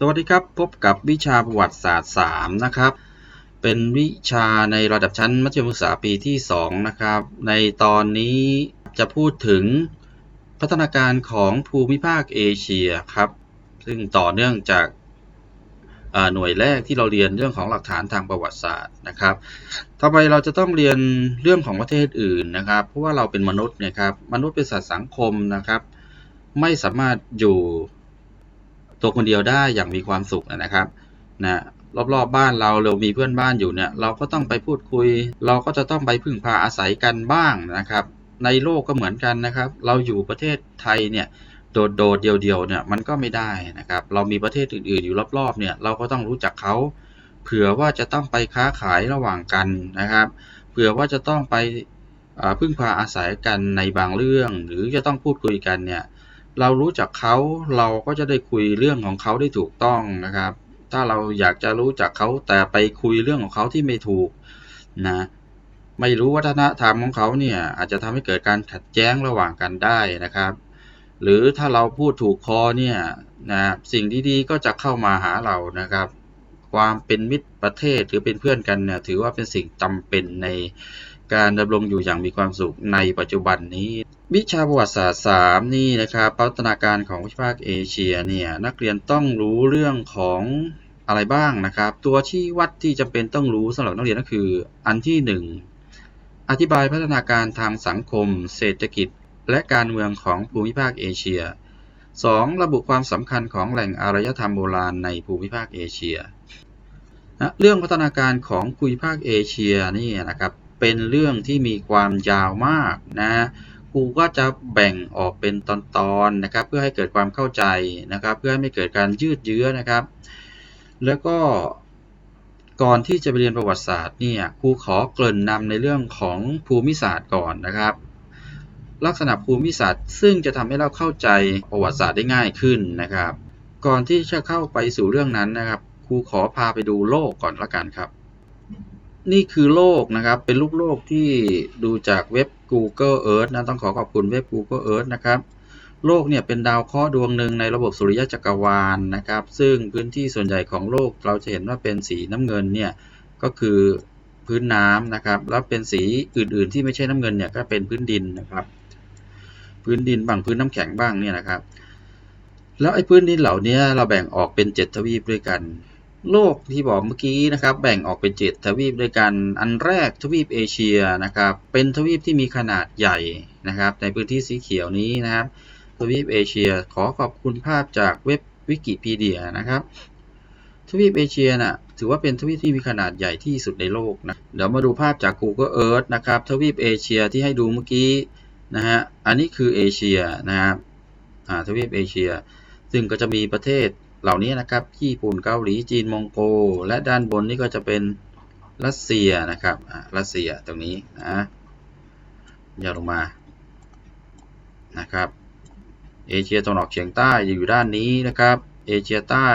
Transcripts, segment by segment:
สวัสดีครับ พบกับวิชาประวัติศาสตร์3นะครับ เป็นวิชาในระดับชั้นมัธยมศึกษาปีที่ 2 นะครับ ในตอนนี้จะพูดถึงพัฒนาการของภูมิภาคเอเชียครับ ซึ่งต่อเนื่องจากหน่วยแรกที่เราเรียนเรื่องของหลักฐานทางประวัติศาสตร์นะครับต่อไปเราจะต้องเรียนเรื่องของประเทศอื่นนะครับ เพราะว่าเราเป็นมนุษย์นะครับ มนุษย์เป็นสัตว์สังคมนะครับ ไม่สามารถอยู่ ตัวคนเดียวได้อย่างมีความสุขนะครับนะรอบๆบบ้านเราเรามีเพื่อนบ้านอยู่เนี่ยเราก็ต้องไปพูดคุย เราก็จะต้องไปพึ่งพาอาศัยกันบ้างนะครับ ในโลกก็เหมือนกันนะครับ เราอยู่ประเทศไทยเนี่ยโดดโดดๆเดียวๆเนี่ยมันก็ไม่ได้นะครับ เรามีประเทศอื่นๆอยู่รอบๆเนี่ยเราก็ต้องรู้จักเขาเผื่อว่าจะต้องไปค้าขายระหว่างกันนะครับเผื่อว่าจะต้องไปพึ่งพาอาศัยกันในบางเรื่อง หรือจะต้องพูดคุยกันเนี่ย เรารู้จักเขาเราก็จะได้คุยเรื่องของเขาได้ถูกต้องนะครับ ถ้าเราอยากจะรู้จักเขาแต่ไปคุยเรื่องของเขาที่ไม่ถูกนะไม่รู้วัฒนธรรมของเขาเนี่ยอาจจะทำให้เกิดการขัดแย้งระหว่างกันได้นะครับ หรือถ้าเราพูดถูกคอเนี่ยนะสิ่งดีๆก็จะเข้ามาหาเรานะครับ ความเป็นมิตรประเทศหรือเป็นเพื่อนกันเนี่ยถือว่าเป็นสิ่งจำเป็นในการดำรงอยู่อย่างมีความสุขในปัจจุบันนี้ วิชาประวัติศาสตร์3นี่นะครับพัฒนาการของวิภาคเอเชียเนี่ยนักเรียนต้องรู้เรื่องของอะไรบ้างนะครับ ตัวชี้วัดที่จำเป็นต้องรู้สำหรับนักเรียนก็คือ อันที่ 1 อธิบายพัฒนาการทางสังคม เศรษฐกิจ และการเมืองของภูมิภาคเอเชีย 2. ระบุความสำคัญของแหล่งอารยธรรมโบราณในภูมิภาคเอเชียนะเรื่องพัฒนาการของภูมิภาคเอเชียนี่นะครับเป็นเรื่องที่มีความยาวมากนะ ครูก็จะแบ่งออกเป็นตอนๆนะครับ เพื่อให้เกิดความเข้าใจนะครับ เพื่อให้ไม่เกิดการยืดเยื้อนะครับ แล้วก็ก่อนที่จะไปเรียนประวัติศาสตร์เนี่ยครูขอเกริ่นนำในเรื่องของภูมิศาสตร์ก่อนนะครับ ลักษณะภูมิศาสตร์ ซึ่งจะทำให้เราเข้าใจประวัติศาสตร์ได้ง่ายขึ้นนะครับ ก่อนที่จะเข้าไปสู่เรื่องนั้นนะครับครูขอพาไปดูโลกก่อนละกันครับ นี่คือโลกนะครับ เป็นรูปโลกที่ดูจากเว็บ Google Earth นะ ต้องขอขอบคุณเว็บ Google Earth นะครับ โลกเนี่ยเป็นดาวเคราะห์ดวงหนึ่งในระบบสุริยะจักรวาลนะครับ ซึ่งพื้นที่ส่วนใหญ่ของโลกเราจะเห็นว่าเป็นสีน้ำเงินเนี่ยก็คือพื้นน้ำนะครับ แล้วเป็นสีอื่น ๆ ที่ไม่ใช่น้ำเงินเนี่ยก็เป็นพื้นดินนะครับ พื้นดินบ้างพื้นน้ำแข็งบ้างเนี่ยนะครับ แล้วไอ้พื้นดินเหล่านี้เราแบ่งออกเป็นเจ็ดทวีปด้วยกัน โลกที่บอกเมื่อกี้นะครับ แบ่งออกเป็นเจ็ดทวีปด้วยกัน อันแรกทวีปเอเชียนะครับ เป็นทวีปที่มีขนาดใหญ่นะครับ ในพื้นที่สีเขียวนี้นะครับ ทวีปเอเชียขอขอบคุณภาพจากเว็บวิกิพีเดียนะครับ ทวีปเอเชียน่ะถือว่าเป็นทวีปที่มีขนาดใหญ่ที่สุดในโลกนะ เดี๋ยวมาดูภาพจาก Google Earth นะครับ ทวีปเอเชียที่ให้ดูเมื่อกี้นะฮะ อันนี้คือเอเชียนะครับ อ่า ทวีปเอเชีย ซึ่งก็จะมีประเทศ เหล่านี้นะครับ ญี่ปุ่นเกาหลีจีนมองโก และด้านบนนี่ก็จะเป็นรัสเซียนะครับรัสเซียตรงนี้นะยาวลงมานะครับเอเชียตะวันออกเฉียงใต้จะอยู่ด้านนี้นะครับเอเชียใต้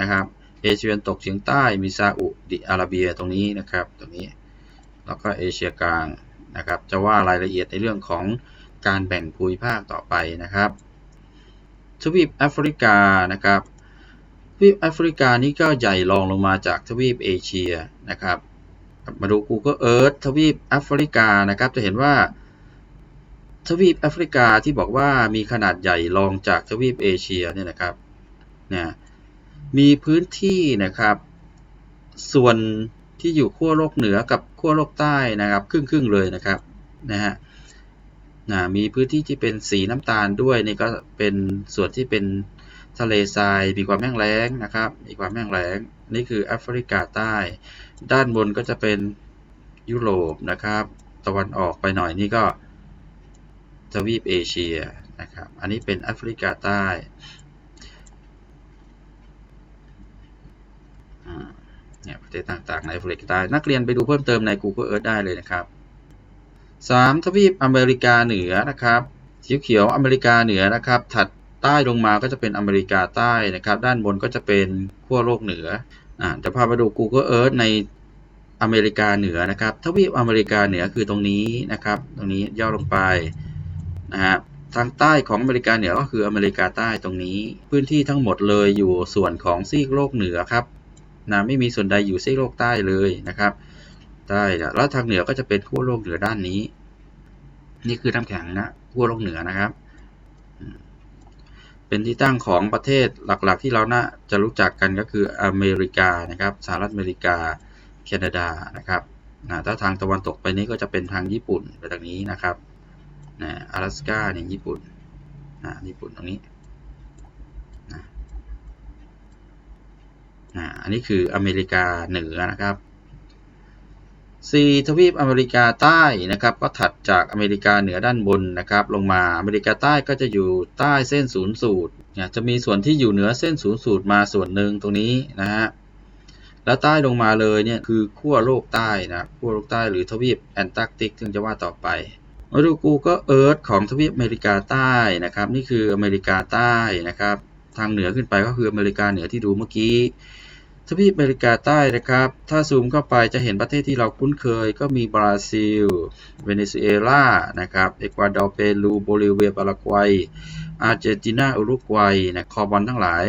นะครับเอเชียตะวันตกเฉียงใต้มีซาอุดิอาระเบียตรงนี้นะครับตรงนี้แล้วก็เอเชียกลางนะครับจะว่ารายละเอียดในเรื่องของการแบ่งภูมิภาคต่อไปนะครับทวีปแอฟริกานะครับ ทวีปแอฟริกานี้ก็ใหญ่รองลงมาจากทวีปเอเชียนะครับ มาดู Google Earth ทวีปแอฟริกานะครับ จะเห็นว่า ทวีปแอฟริกาที่บอกว่ามีขนาดใหญ่รองจากทวีปเอเชียเนี่ยนะครับเนี่ยมีพื้นที่นะครับ ส่วนที่อยู่ขั้วโลกเหนือกับขั้วโลกใต้นะครับครึ่งครึ่งๆเลยนะครับนะฮะนะมีพื้นที่ที่เป็นสีน้ำตาลด้วยนี่ก็เป็นส่วนที่เป็น ทะเลทรายมีความแห้งแล้งนะครับมีความแห้งแล้งนี่คือแอฟริกาใต้ ด้านบนก็จะเป็นยุโรปนะครับ ตะวันออกไปหน่อยนี่ก็ทวีปเอเชียนะครับ อันนี้เป็นแอฟริกาใต้ เนี่ยประเทศต่างๆในแอฟริกาใต้ นักเรียนไปดูเพิ่มเติมใน Google Earth ได้เลยนะครับ 3. ทวีปอเมริกาเหนือนะครับสีเขียวอเมริกาเหนือนะครับ ถัด ใต้ลงมาก็จะเป็นอเมริกาใต้นะครับ ด้านบนก็จะเป็นขั้วโลกเหนืออ่าจะพาไปดู Google Earth ในอเมริกาเหนือนะครับทวีปอเมริกาเหนือคือตรงนี้นะครับ ตรงนี้ย่อลงไปนะฮะทางใต้ของอเมริกาเหนือก็คืออเมริกาใต้ตรงนี้ พื้นที่ทั้งหมดเลยอยู่ส่วนของซีกโลกเหนือครับนะไม่มีส่วนใดอยู่ซีกโลกใต้เลยนะครับใต้แล้วทางเหนือก็จะเป็นขั้วโลกเหนือด้านนี้ นี่คือน้ำแข็งนะขั้วโลกเหนือนะครับ เป็นที่ตั้งของประเทศหลักๆ ที่เราน่าจะรู้จักกันก็คืออเมริกานะครับสหรัฐอเมริกาแคนาดานะครับนะถ้าทางตะวันตกไปนี้ก็จะเป็นทางญี่ปุ่นไปทางนี้นะครับนะ阿拉斯กาเนี่ยญี่ปุ่นนะญี่ปุ่นตรงนี้นะนะอันนี้คืออเมริกาเหนือนะครับ สี่ทวีปอเมริกาใต้นะครับ ก็ถัดจากอเมริกาเหนือด้านบนนะครับ ลงมาอเมริกาใต้ก็จะอยู่ใต้เส้นศูนย์สูตรเนี่ยจะมีส่วนที่อยู่เหนือเส้นศูนย์สูตรมาส่วนหนึ่งตรงนี้นะฮะแล้วใต้ลงมาเลยเนี่ยคือขั้วโลกใต้นะขั้วโลกใต้หรือทวีปแอนตาร์กติกซึ่งจะว่าต่อไปมาดูกูก็เอิร์ธของทวีปอเมริกาใต้นะครับ นี่คืออเมริกาใต้นะครับ ทางเหนือขึ้นไปก็คืออเมริกาเหนือที่ดูเมื่อกี้ ทวีปอเมริกาใต้นะครับ ถ้าซูมเข้าไปจะเห็นประเทศที่เราคุ้นเคย ก็มีบราซิล เวเนซุเอลา นะครับ เอกวาดอร์ เปรู โบลิเวีย ปารากวัย อาร์เจนตินา อุรุกวัย นะ คอบอลทั้งหลาย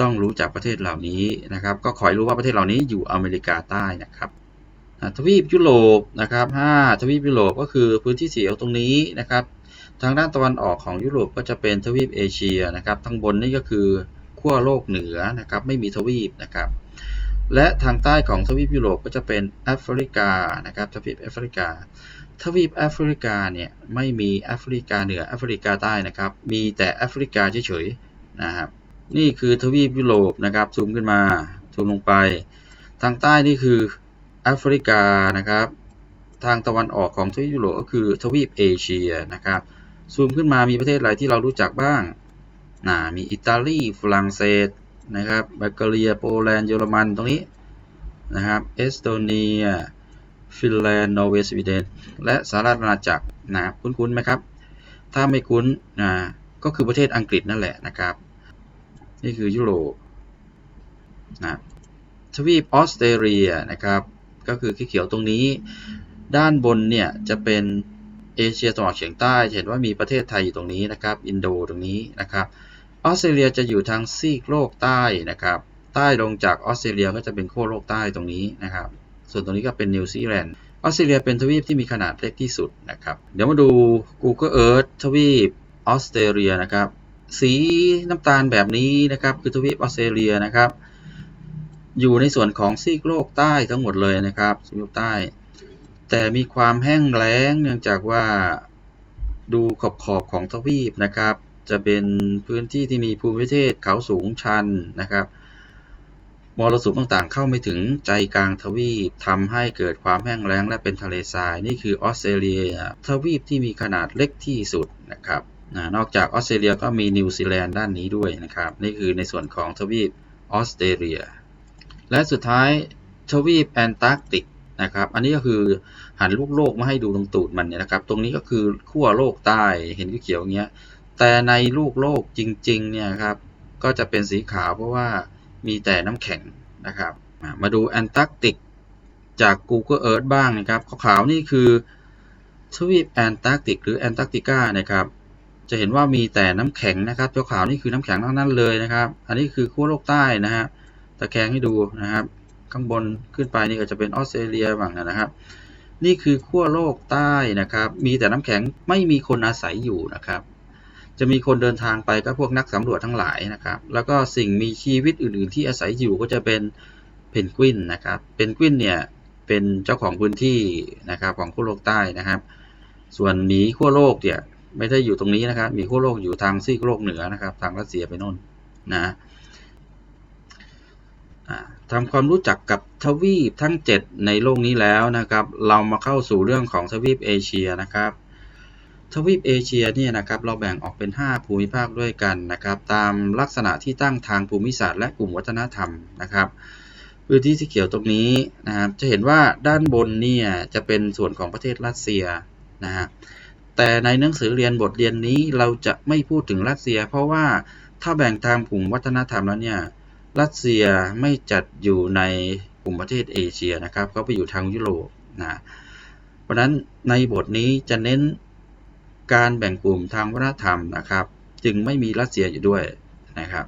ต้องรู้จักประเทศเหล่านี้นะครับ ก็ขอให้รู้ว่าประเทศเหล่านี้อยู่อเมริกาใต้นะครับทวีปยุโรปนะครับ5ทวีปยุโรปก็คือพื้นที่สีเขียวตรงนี้นะครับ ทางด้านตะวันออกของยุโรปก็จะเป็นทวีปเอเชียนะครับทั้งบนนี่ก็คือ ขั้วโลกเหนือนะครับไม่มีทวีปนะครับและทางใต้ของทวีปยุโรปก็จะเป็นแอฟริกานะครับทวีปแอฟริกา ทวีปแอฟริกาเนี่ยไม่มีแอฟริกาเหนือแอฟริกาใต้นะครับมีแต่แอฟริกาเฉยๆนะครับนี่คือทวีปยุโรปนะครับซูมขึ้นมาซูมลงไป ทางใต้นี่คือแอฟริกานะครับทางตะวันออกของทวีปยุโรปก็คือทวีปเอเชียนะครับซูมขึ้นมามีประเทศอะไรที่เรารู้จักบ้าง นะมีอิตาลีฝรั่งเศสนะครับบัลแกเรียโปแลนด์เยอรมันตรงนี้นะครับเอสโตเนียฟินแลนด์นอร์เวย์สวีเดนและสหรัฐอาณาจักรนะคุ้นๆไหมครับ ถ้าไม่คุ้นนะก็คือประเทศอังกฤษนั่นแหละนะครับ นี่คือยุโรปนะทวีปออสเตรเลียนะครับ ก็คือเขียวตรงนี้ ด้านบนเนี่ยจะเป็นเอเชียตะวันออกเฉียงใต้เห็นว่ามีประเทศไทยอยู่ตรงนี้นะครับ อินโดตรงนี้นะครับ ออสเตรเลียจะอยู่ทางซีกโลกใต้นะครับ ใต้ลงจากออสเตรเลียก็จะเป็นขั้วโลกใต้ตรงนี้นะครับ ส่วนตรงนี้ก็เป็นนิวซีแลนด์ ออสเตรเลียเป็นทวีปที่มีขนาดเล็กที่สุดนะครับ เดี๋ยวมาดู Google Earth ทวีปออสเตรเลียนะครับ สีน้ำตาลแบบนี้นะครับคือทวีปออสเตรเลียนะครับ อยู่ในส่วนของซีกโลกใต้ทั้งหมดเลยนะครับซีกโลกใต้ แต่มีความแห้งแล้งเนื่องจากว่าดูขอบขอบของทวีปนะครับ จะเป็นพื้นที่ที่มีภูมิประเทศเขาสูงชันนะครับมรสุมต่างๆ เข้าไม่ถึงใจกลางทวีปทำให้เกิดความแห้งแล้งและเป็นทะเลทราย นี่คือออสเตรเลียทวีปที่มีขนาดเล็กที่สุดนะครับนอกจากออสเตรเลียก็มีนิวซีแลนด์ด้านนี้ด้วยนะครับ นี่คือในส่วนของทวีปออสเตรเลีย และสุดท้ายทวีปแอนตาร์กติกนะครับ อันนี้ก็คือหันลูกโลกมาให้ดูตรงตูดมันเนี่ยนะครับ ตรงนี้ก็คือขั้วโลกใต้เห็นเขียวอย่างเงี้ย แต่ในลูกโลกจริงๆเนี่ยครับก็จะเป็นสีขาวเพราะว่ามีแต่น้ำแข็งนะครับ มาดูแอนตาร์กติกจาก Google Earth บ้างนะครับขาวๆนี่คือทวีปแอนตาร์กติกหรือแอนตาร์กติกานะครับจะเห็นว่ามีแต่น้ำแข็งนะครับตัวขาวนี่คือน้ำแข็งทั้งนั้นเลยนะครับ อันนี้คือขั้วโลกใต้นะฮะตะแคงให้ดูนะครับ ข้างบนขึ้นไปนี่ก็จะเป็นออสเตรเลียบ้างนะครับ นี่คือขั้วโลกใต้นะครับ มีแต่น้ำแข็งไม่มีคนอาศัยอยู่นะครับ จะมีคนเดินทางไปก็พวกนักสำรวจทั้งหลายนะครับ แล้วก็สิ่งมีชีวิตอื่น ๆ ที่อาศัยอยู่ก็จะเป็นเพนกวินนะครับเพนกวินเนี่ยเป็นเจ้าของพื้นที่นะครับของขั้วโลกใต้นะครับ ส่วนหมีขั้วโลกเนี่ยไม่ได้อยู่ตรงนี้นะครับมีขั้วโลกอยู่ทางซีกโลกเหนือนะครับ ทางรัสเซียไปโน่นนะทำความรู้จักกับทวีปทั้ง 7 ในโลกนี้แล้วนะครับ เรามาเข้าสู่เรื่องของทวีปเอเชียนะครับ ทวีปเอเชียเนี่ยนะครับเราแบ่งออกเป็น 5 ภูมิภาคด้วยกันนะครับตามลักษณะที่ตั้งทางภูมิศาสตร์และกลุ่มวัฒนธรรมนะครับพื้นที่สีเขียวตรงนี้นะครับจะเห็นว่าด้านบนเนี่ยจะเป็นส่วนของประเทศรัสเซียนะฮะแต่ในหนังสือเรียนบทเรียนนี้เราจะไม่พูดถึงรัสเซีย เพราะว่าถ้าแบ่งตามกลุ่มวัฒนธรรมแล้วเนี่ยรัสเซียไม่จัดอยู่ในกลุ่มประเทศเอเชียนะครับเขาไปอยู่ทางยุโรปนะเพราะนั้นในบทนี้จะเน้น การแบ่งกลุ่มทางวัฒนธรรมนะครับ จึงไม่มีรัสเซียอยู่ด้วยนะครับ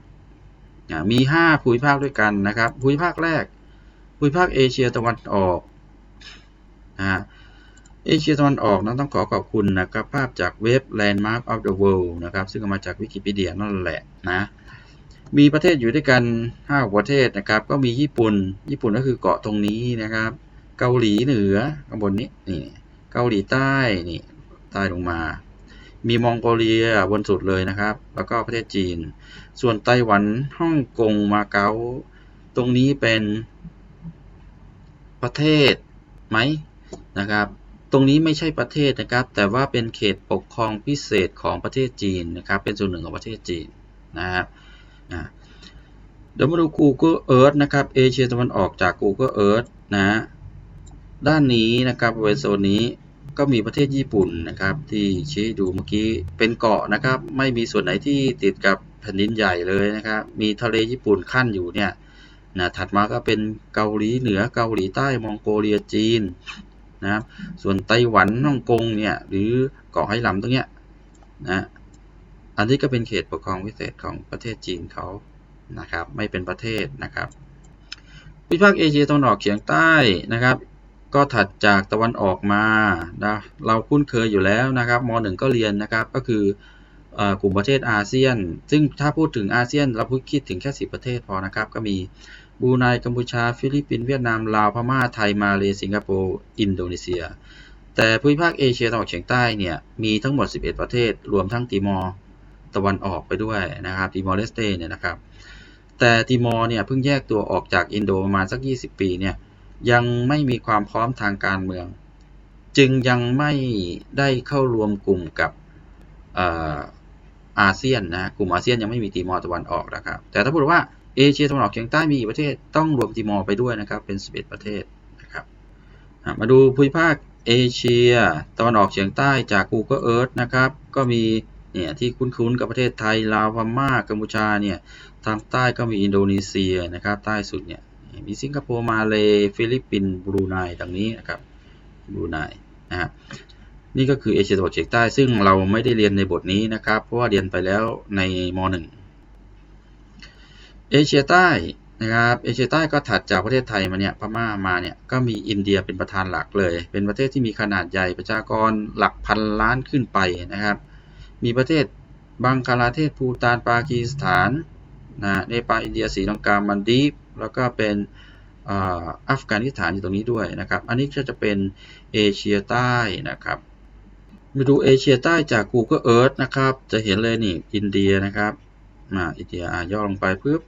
มี 5 ภูมิภาคด้วยกันนะครับภูมิภาคแรก ภูมิภาคเอเชียตะวันออกนะฮะเอเชียตะวันออกนั้นต้องขอขอบคุณนะครับภาพจากเว็บ Landmark of the World นะครับซึ่งมาจากวิกิพีเดียนั่นแหละนะมีประเทศอยู่ด้วยกัน 5 ประเทศนะครับ ก็มีญี่ปุ่น ญี่ปุ่นก็คือเกาะตรงนี้นะครับ เกาหลีเหนือข้างบนนี้นี่เกาหลีใต้นี่ใต้ลงมา มีมองโกเลียบนสุดเลยนะครับ แล้วก็ประเทศจีน ส่วนไต้หวันฮ่องกงมาเก๊าตรงนี้เป็นประเทศไหมนะครับ ตรงนี้ไม่ใช่ประเทศนะครับ แต่ว่าเป็นเขตปกครองพิเศษของประเทศจีนนะครับ เป็นส่วนหนึ่งของประเทศจีนนะครับเดี๋ยวมาดู Google Earth นะครับ เอเชียตะวันออกจาก Google Earth นะ ด้านนี้นะครับบริเวณโซนนี้ ก็มีประเทศญี่ปุ่นนะครับ ที่ชี้ดูเมื่อกี้เป็นเกาะนะครับ ไม่มีส่วนไหนที่ติดกับแผ่นดินใหญ่เลยนะครับ มีทะเลญี่ปุ่นขั้นอยู่เนี่ยนะถัดมาก็เป็นเกาหลีเหนือเกาหลีใต้มองโกเลียจีนนะครับส่วนไต้หวันฮ่องกงเนี่ยหรือเกาะไหหลำตรงเนี้ยนะอันนี้ก็เป็นเขตปกครองพิเศษของประเทศจีนเขานะครับ ไม่เป็นประเทศนะครับภูมิภาคเอเชียตะวันออกเฉียงใต้นะครับ ก็ถัดจากตะวันออกมานะเราคุ้นเคยอยู่แล้วนะครับม .1 ก็เรียนนะครับก็คืออกลุ่มประเทศอาเซียน ซึ่งถ้าพูดถึงอาเซียนเราพูดคิดถึงแค่ 10 ประเทศพอนะครับ ก็มีบูไนกัมพูชา ฟิลิปปินส์เวียดนามลาวพม่าไทยมาเลเซียสิงคโปร์อินโดนีเซีย แต่ภูมิภาคเอเชียตะวันออกเฉียงใต้เนี่ยมีทั้งหมด 11 ประเทศ รวมทั้งติมอร์ตะวันออกไปด้วยนะครับติมอร์เลสเตเนี่ยนะครับแต่ติมอร์เนี่ยเพิ่งแยกตัวออกจากอินโดประมาณสัก 20 ปีเนี่ย ยังไม่มีความพร้อมทางการเมือง จึงยังไม่ได้เข้ารวมกลุ่มกับอาเซียนนะกลุ่มอาเซียนยังไม่มีติมอร์ตะวันออกนะครับ แต่ถ้าพูดว่าเอเชียตะวันออกเฉียงใต้มีกี่ประเทศต้องรวมติมอร์ไปด้วยนะครับเป็น 11 ประเทศนะครับมาดูภูมิภาคเอเชียตะวันออกเฉียงใต้จาก Google Earth นะครับก็มีเนี่ยที่คุ้นๆกับประเทศไทยลาวพม่ากัมพูชาเนี่ยทางใต้ก็มีอินโดนีเซียนะครับใต้สุดเนี่ย มีสิงคโปร์มาเลฟิลิปปินส์บรูไนดังนี้นะครับบรูไนนะฮะนี่ก็คือเอเชียตะวันออกเฉียงใต้ซึ่งเราไม่ได้เรียนในบทนี้นะครับ เพราะว่าเรียนไปแล้วในม .1 เอเชียใต้นะครับเอเชียใต้ก็ถัดจากประเทศไทยมาเนี่ยพม่ามาเนี่ยก็มีอินเดียเป็นประธานหลักเลย เป็นประเทศที่มีขนาดใหญ่ประชากรหลักพันล้านขึ้นไปนะครับ มีประเทศบังคลาเทศภูตานปากีสถานนะเนปาลอินเดียศรีลังกามันดีฟ แล้วก็เป็นอัฟกานิสถานอยู่ตรงนี้ด้วยนะครับ อันนี้ก็จะเป็นเอเชียใต้นะครับมาดูเอเชียใต้จาก Google Earth นะครับ จะเห็นเลยนี่อินเดียนะครับมาอินเดียย่อลงไปปุ๊บ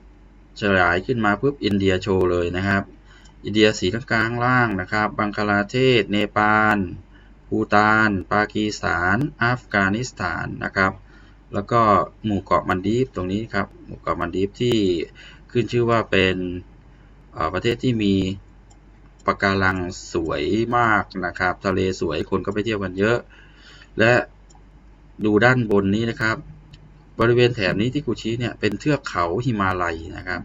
ฉลายขึ้นมาปุ๊บอินเดียโชว์เลยนะครับ อินเดียสีกาข้างล่างนะครับ บังคลาเทศ เนปาลภูตาน ปากีสถาน อัฟกานิสถานนะครับ แล้วก็หมู่เกาะมันดีฟตรงนี้ครับ หมู่เกาะมันดีฟที่ ขึ้นชื่อว่าเป็นประเทศที่มีปะการังสวยมากนะครับ ทะเลสวยคนก็ไปเที่ยวกันเยอะ และดูด้านบนนี้นะครับ บริเวณแถบนี้ที่กูชี้เนี่ยเป็นเทือกเขาหิมาลัยนะครับ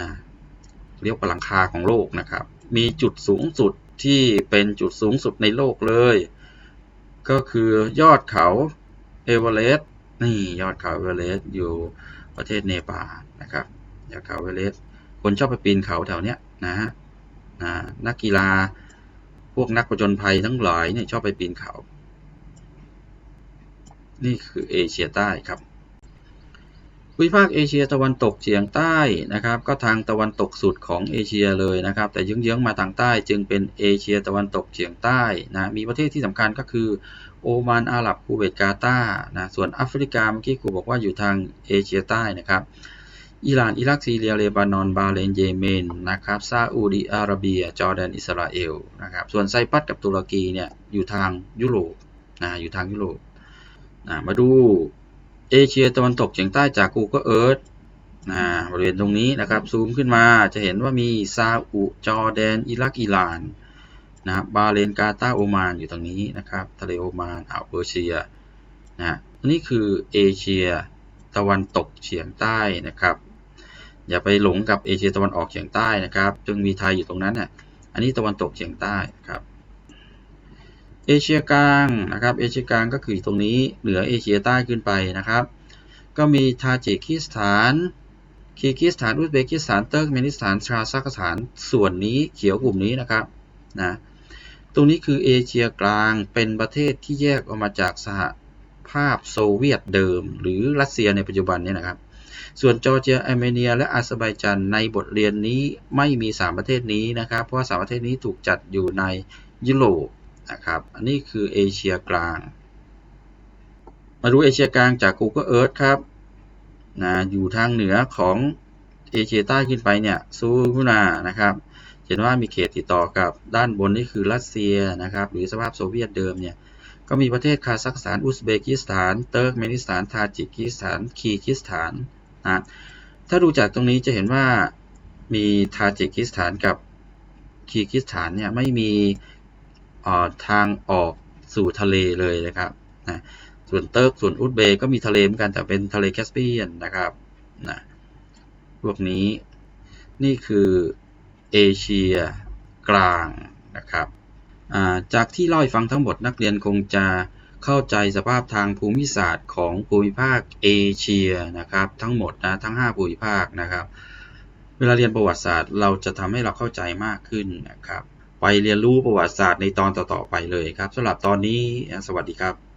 นะเรียกว่าหลังคาของโลกนะครับ มีจุดสูงสุดที่เป็นจุดสูงสุดในโลกเลย ก็คือยอดเขาเอเวอเรสต์นี่ยอดเขาเอเวอเรสต์อยู่ประเทศเนปาลนะครับ ยอดเขาเวเรสคนชอบไปปีนเขาแถวเนี้ยนะฮะนะนักกีฬาพวกนักประจนภัยทั้งหลายเนี่ยชอบไปปีนเขา นี่คือเอเชียใต้ครับภูมิภาคเอเชียตะวันตกเฉียงใต้นะครับ ก็ทางตะวันตกสุดของเอเชียเลยนะครับ แต่เยื้องๆมาทางใต้จึงเป็นเอเชียตะวันตกเฉียงใต้นะมีประเทศที่สำคัญก็คือโอมานอาหรับคูเวตกาตาร์นะส่วนแอฟริกาเมื่อกี้ครูบอกว่าอยู่ทางเอเชียใต้นะครับ อิหร่าน อิรัก ซีเรีย เลบานอน บาเลนเยเมน นะครับ ซาอุดิอาระเบีย จอร์แดน อิสราเอล นะครับ ส่วนไซปัสกับตุรกีเนี่ยอยู่ทางยุโรป นะ อยู่ทางยุโรป นะ มาดูเอเชียตะวันตกเฉียงใต้จาก Google Earth นะบริเวณตรงนี้นะครับ ซูมขึ้นมาจะเห็นว่ามีซาอุ จอร์แดน อิรัก อิหร่าน นะบาเลนกาตาโอมาน อยู่ตรงนี้นะครับ ทะเลโอมาน อ่าวเปอร์เซีย นะ นี่คือเอเชียตะวันตกเฉียงใต้นะครับ อย่าไปหลงกับเอเชียตะวันออกเฉียงใต้นะครับจึงมีไทยอยู่ตรงนั้นน่ะอันนี้ตะวันตกเฉียงใต้ครับเอเชียกลางนะครับเอเชียกลางก็คือตรงนี้เหนือเอเชียใต้ขึ้นไปนะครับ ก็มีทาจิกิสถานคีกิสถานอุซเบกิสถานเติร์กเมนิสถานชาซักสถานส่วนนี้เขียวกลุ่มนี้นะครับนะตรงนี้คือเอเชียกลางเป็นประเทศที่แยกออกมาจากสหภาพโซเวียตเดิม หรือรัสเซียในปัจจุบันนี้นะครับ ส่วนจอร์เจียอาร์เมเนีย และอาเซอร์ไบจานในบทเรียนนี้ไม่มี 3 ประเทศนี้นะครับ เพราะว่าสามประเทศนี้ถูกจัดอยู่ในยุโรปนะครับ อันนี้คือเอเชียกลาง มาดูเอเชียกลางจาก Google Earth ครับนะอยู่ทางเหนือของเอเชียใต้ขึ้นไปเนี่ยซูมุนานะครับเห็นว่ามีเขตติดต่อกับด้านบนนี่คือรัสเซียนะครับ หรือสภาพโซเวียตเดิมเนี่ยก็มีประเทศคาซัคสถาน อุซเบกิสถาน เติร์กเมนิสถาน ทาจิกิสถาน คีร์กิสถาน นะถ้าดูจากตรงนี้จะเห็นว่ามีทาจิกิสถานกับคีกิสถานเนี่ยไม่มีทางออกสู่ทะเลเลยนะครับนะส่วนเติร์กส่วนอุซเบกก็มีทะเลเหมือนกันแต่เป็นทะเลแคสเปียนนะครับนะพวกนี้นี่คือเอเชียกลางนะครับจากที่เล่าให้ฟังทั้งหมดนักเรียนคงจะ เข้าใจสภาพทางภูมิศาสตร์ของภูมิภาคเอเชียนะครับทั้งหมดนะทั้ง 5 ภูมิภาคนะครับ เวลาเรียนประวัติศาสตร์เราจะทำให้เราเข้าใจมากขึ้นนะครับ ไปเรียนรู้ประวัติศาสตร์ในตอนต่อๆไปเลยครับสำหรับตอนนี้สวัสดีครับ